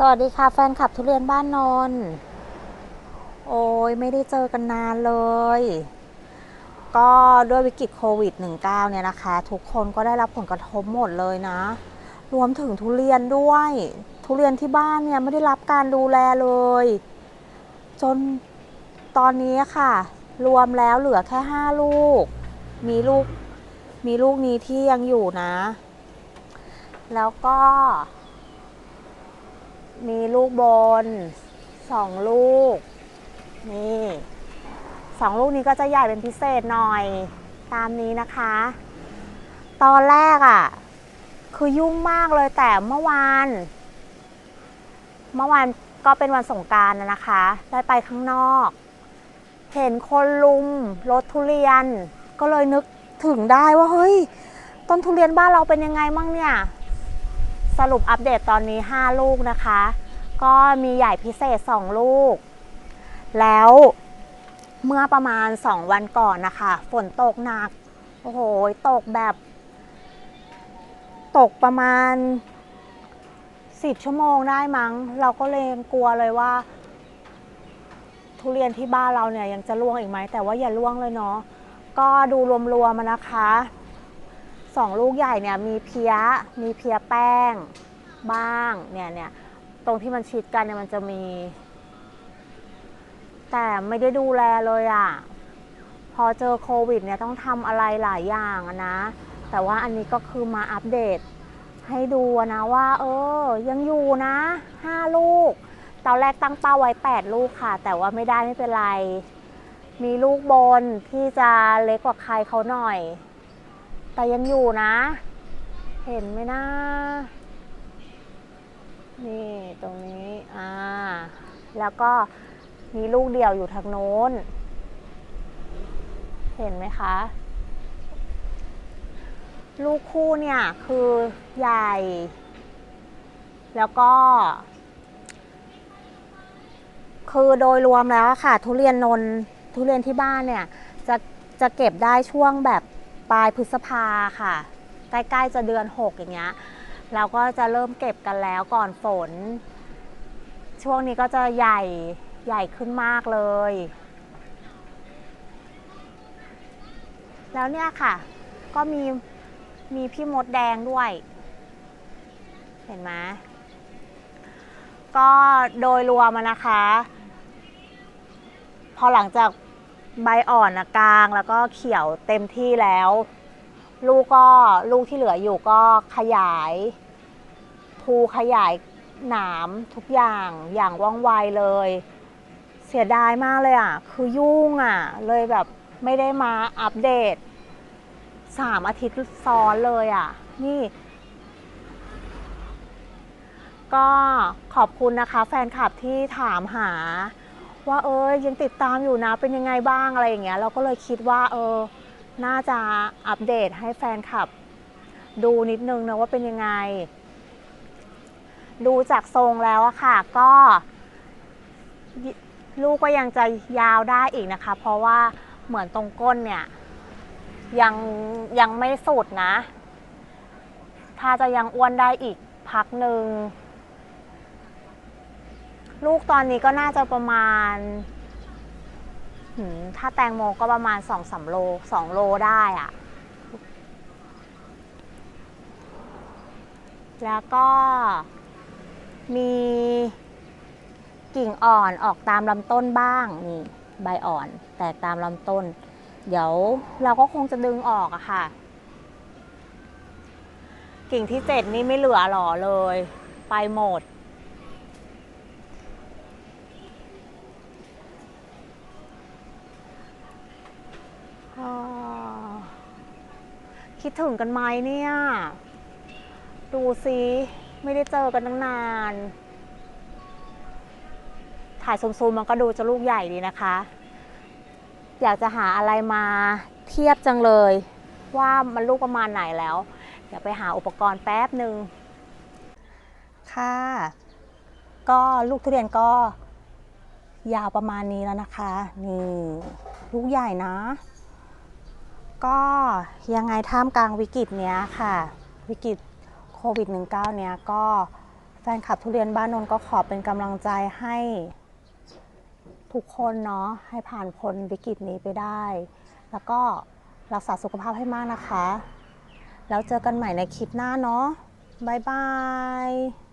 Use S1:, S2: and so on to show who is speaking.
S1: สวัสดีค่ะแฟนคลับทุเรียนบ้านนนท์โอ้ยไม่ได้เจอกันนานเลย ก็ด้วยวิกฤตโควิด -19 เนี่ยนะคะ ทุกคนก็ได้รับผลกระทบหมดเลยนะ รวมถึงทุเรียนด้วย ทุเรียนที่บ้านเนี่ยไม่ได้รับการดูแลเลย จนตอนนี้ค่ะ รวมแล้วเหลือแค่ 5 ลูก มีลูกมีลูกนี้ที่ยังอยู่นะ แล้วก็ มีลูกบนสองลูก นี่สองลูกนี้ก็จะใหญ่เป็นพิเศษหน่อยตามนี้นะคะ ตอนแรกอะ่ะ คือยุ่งมากเลยแต่เมื่อวาน เมื่อวานก็เป็นวันสงการนะนะคะ ได้ไปข้างนอก เห็นคนลุมรถทุเรียน ก็เลยนึกถึงได้ว่าเฮ้ย ต้นทุเรียนบ้านเราเป็นยังไงมั่งเนี่ย สรุปอัปเดตตอนนี้ 5 ลูกนะคะ ก็มีใหญ่พิเศษ 2 ลูก แล้วเมื่อประมาณ 2 วันก่อนนะคะ ฝนตกหนัก โอ้โห ตกแบบ ตกประมาณ 10 ชั่วโมงได้มั้ง เราก็เลยกลัวเลยว่า ทุเรียนที่บ้านเราเนี่ยยังจะร่วงอีกไหม แต่ว่าอย่าร่วงเลยเนาะ ก็ดูรวมๆมานะคะ สองลูกใหญ่เนี่ยมีเพี้ยมีเพี้ยแป้งบ้างเนี่ยเนี่ยตรงที่มันชิดกันเนี่ยมันจะมี แต่ไม่ได้ดูแลเลยอะ่ะพอเจอโควิดเนี่ยต้องทำอะไรหลายอย่างนะ แต่ว่าอันนี้ก็คือมาอัปเดตให้ดูนะว่า เออ ยังอยู่นะ 5 ลูกตอนแรกตั้งเป้าไว้ 8 ลูกค่ะ แต่ว่าไม่ได้ไม่เป็นไร มีลูกบนที่จะเล็กกว่าใครเขาหน่อย แต่ยังอยู่นะ เห็นไหมนะนี่ตรงนี้อ่าแล้วก็มีลูกเดี่ยวอยู่ทางโน้น เห็นไหมคะ ลูกคู่เนี่ยคือใหญ่ แล้วก็ คือโดยรวมแล้วค่ะ ทุเรียนนนทุเรียนที่บ้านเนี่ย จะจะเก็บได้ช่วงแบบ ปลายพฤษภาค่ะ ใกล้ๆจะเดือน 6 อย่างเงี้ยเราก็จะเริ่มเก็บกันแล้วก่อนฝน ช่วงนี้ก็จะใหญ่ใหญ่ขึ้นมากเลย แล้วเนี่ยค่ะ ก็มีมีพี่มดแดงด้วย เห็นไหมก็โดยรวมนะคะ พอหลังจาก ใบอ่อนนะกลางแล้วก็เขียวเต็มที่แล้ว ลูกก็ลูกที่เหลืออยู่ก็ขยายภูขยายหนามทุกอย่างอย่างว่องไวเลย เสียดายมากเลยอะ คือยุ่งอะ เลยแบบไม่ได้มาอัปเดตสามอาทิตย์ซ้อนเลยอะ นี่ ก็ขอบคุณนะคะแฟนคลับที่ถามหา ว่าเออยังติดตามอยู่นะเป็นยังไงบ้างอะไรอย่างเงี้ยเราก็เลยคิดว่าเออน่าจะอัปเดตให้แฟนคลับ ดูนิดนึงนะว่าเป็นยังไง ดูจากทรงแล้วอะค่ะ ก็ลูกก็ยังจะยาวได้อีกนะคะ เพราะว่าเหมือนตรงก้นเนี่ย ยังยังไม่สุดนะ ถ้าจะยังอ้วนได้อีกพักหนึ่ง ลูกตอนนี้ก็น่าจะประมาณ ถ้าแตงโมก็ประมาณสองสามโลสองโลได้อะแล้วก็มีกิ่งอ่อนออกตามลำต้นบ้างนี่ใบอ่อนแตกตามลำต้น เดี๋ยวเราก็คงจะดึงออกอะค่ะ กิ่งที่เจ็ดนี่ไม่เหลือหรอเลย ไปหมด อ่า คิดถึงกันไหมเนี่ย ดูซิไม่ได้เจอกันตั้งนาน ถ่ายซูมๆมันก็ดูจะลูกใหญ่ดีนะคะ อยากจะหาอะไรมาเทียบจังเลย ว่ามันลูกประมาณไหนแล้ว เดี๋ยวไปหาอุปกรณ์แป๊บหนึ่งค่ะ ก็ลูกทุเรียนก็ยาวประมาณนี้แล้วนะคะ นี่ ลูกใหญ่นะ ก็ยังไงท่ามกลางวิกฤตเนี้ยค่ะ วิกฤตโควิด -19 เนี้ยก็แฟนคลับทุเรียนบ้านนนก็ขอเป็นกำลังใจให้ทุกคนเนาะให้ผ่านพ้นวิกฤตนี้ไปได้ แล้วก็รักษาสุขภาพให้มากนะคะ แล้วเจอกันใหม่ในคลิปหน้าเนาะบ๊ายบาย